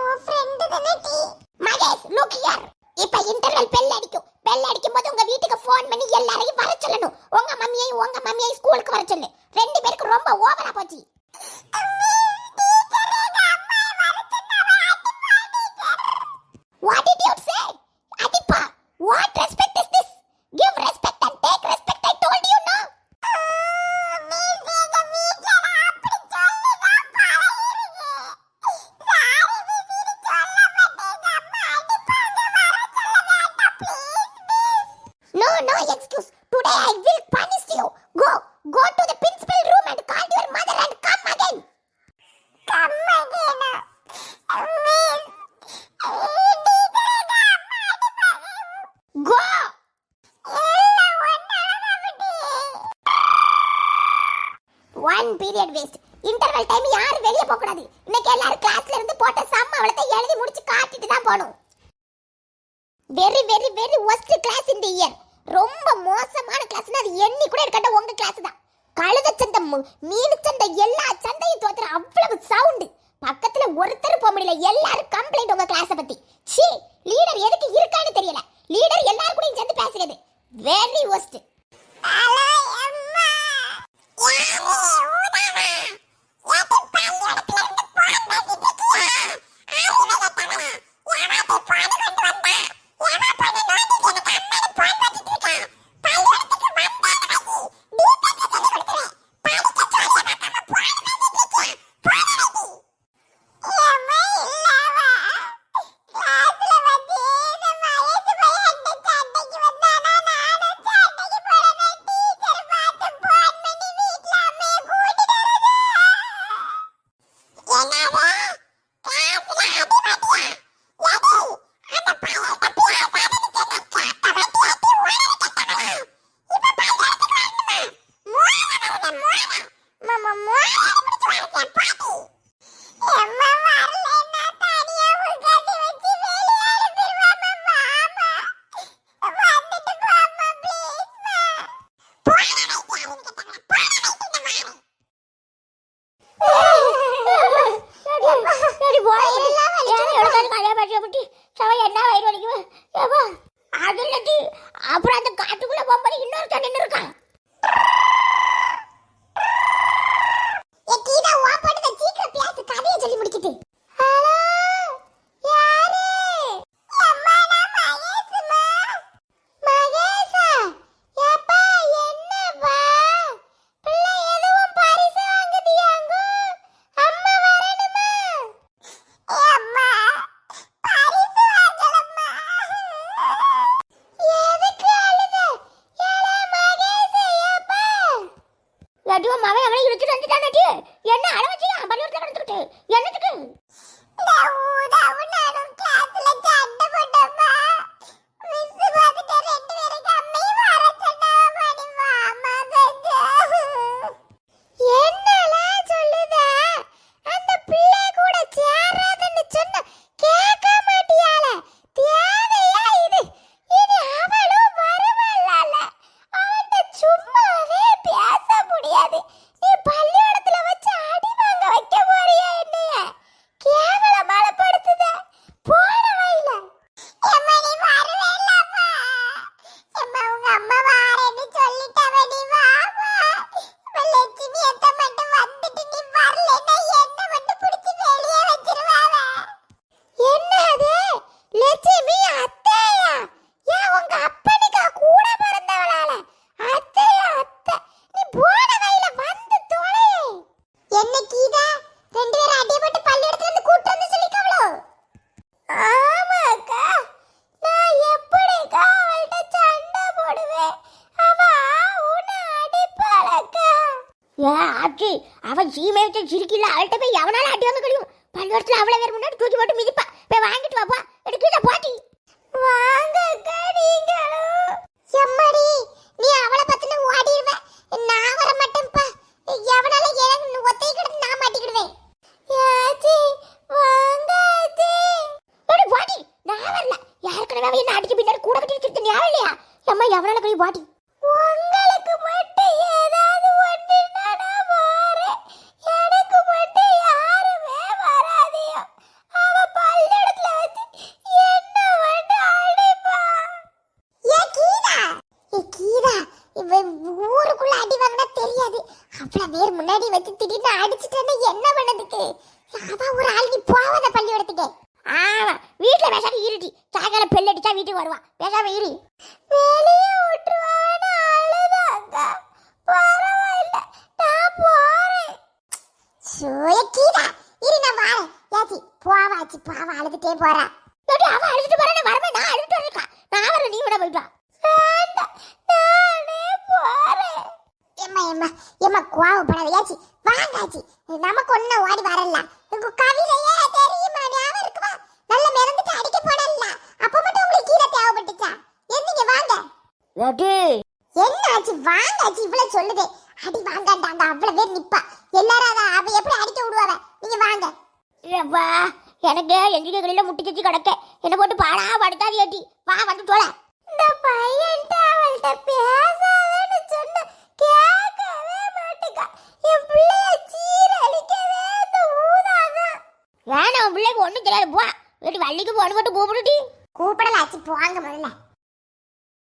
உன் ஃப்ரெண்டு தானே டி? மகேஷ் லுக் ஹியர் இப்ப இன்டர்வல் பெல் அடிக்கும். பெல் அடிக்கும் போது உங்க வீட்டுக்கு ஃபோன் பண்ணி எல்லாரையும் one period waste interval time யாரும் வெளிய போக கூடாது. இன்னைக்கு எல்லாரும் கிளாஸ்ல இருந்து போட்ட சம்பளத்தை எழுதி முடிச்சு காட்டிட்டு தான் போகணும். Very very very worst class இந்த இயர் ரொம்ப மோசமான கிளாஸ்னா அது எண்ணி கூட இருக்கட்ட உங்க கிளாஸ் தான். கழுத சண்டை மீன் சண்டை எல்லா சண்டையும் தோத்துற அவ்வளவு சவுண்டு பக்கத்துல ஒருத்தர் போக முடியல. எல்லாரும் கம்ப்ளைண்ட் உங்க கிளாஸ பத்தி. சி லீடர் எதுக்கு இருக்கான்னு தெரியல. லீடர் எல்லாரும் கூட சேர்ந்து பேசுறது. Very worst Uyanın. என்ன வயிறு வலிக்குது? ஏப்பா, அது இல்லாட்டி அப்புறம் அந்த காட்டுக்குள்ள போகும்போது இன்னொருத்தன் நின்று இருக்கான் சொல்லி முடிக்கிட்டு. லட்டுவ மவன் அவனை இழுத்துட்டு வந்துட்டான் என்ன அழ வச்சியா பள்ளிக்கூடத்துல கிடந்துக்கிட்டு என்னத்துக்கு? அவன் சீமை வச்ச சிரிக்கல அவள்கிட்ட போய் எவனால அடி வாங்க கழியும் பள்ளிக்கூடத்துல அவளை பேர் முன்னாடி தூக்கி போட்டு மிதிப்பா. போய் வாங்கிட்டு வாப்பா. எடுக்கல போட்டி. வாங்க அக்கா எம்மடி நீ அவளை பத்தின ஓடிடுவேன் நான் வர மாட்டேன்ப்பா. எவனால எனக்கு ஒத்தை கிடந்து நான் மாட்டிக்கிடுவேன். ஆச்சி நான் வரல. யாருக்கனவே அவன் என்ன அடிச்சு பின்னாடி கூட கட்டி வச்சிருக்க ஞாபகம் இல்லையா? அம்மா எவனால போய் போட்டி? பேசாம இருட்டி சாயங்கால பெல் அடிச்சா வீட்டுக்கு வருவான் பேசாம இரு. வெளியே விட்டுருவான்னு அழுதாங்க பரவாயில்ல. நான் போறேன். சோய இரு நான் வாரேன். ஏச்சி போவாச்சி போவா அழுதுட்டே போறா. ஏடி, அவன் அழுதுட்டு போறானே வரமே நான் அழுதுட்டு இருக்கா நான் வரேன் நீ விட போயிட்டு வேண்டாம் நானே போறேன். எம்மா எம்மா எம்மா கோவப்படாத. ஏச்சி வாங்காச்சி நமக்கு ஒன்னும் ஓடி வரல. உங்க கவிதையே தெரியுமா நல்ல மிதந்துட்டு அடிக்க போடல அப்ப மட்டும் உங்களுக்கு கீழே தேவைப்பட்டுச்சா? என்னீங்க வாங்க. ஏடி என்ன ஆச்சு? வாங்க ஆச்சு இவ்வளவு சொல்லுது. அடி வாங்காண்டாங்க அவ்வளவு பேர் நிப்பா. எல்லாரும் அத அவ எப்படி அடிக்க விடுவாவ நீங்க வாங்க. ஏப்பா எனக்கு எங்க கையில முட்டி கிடக்க. என்ன போட்டு பாடா படுத்தாது ஏட்டி. வா வந்து தோல. பள்ளிக்கு போன போட்டு கூப்பிடுட்டி? கூப்பிடல ஆச்சு போங்க முதல்ல.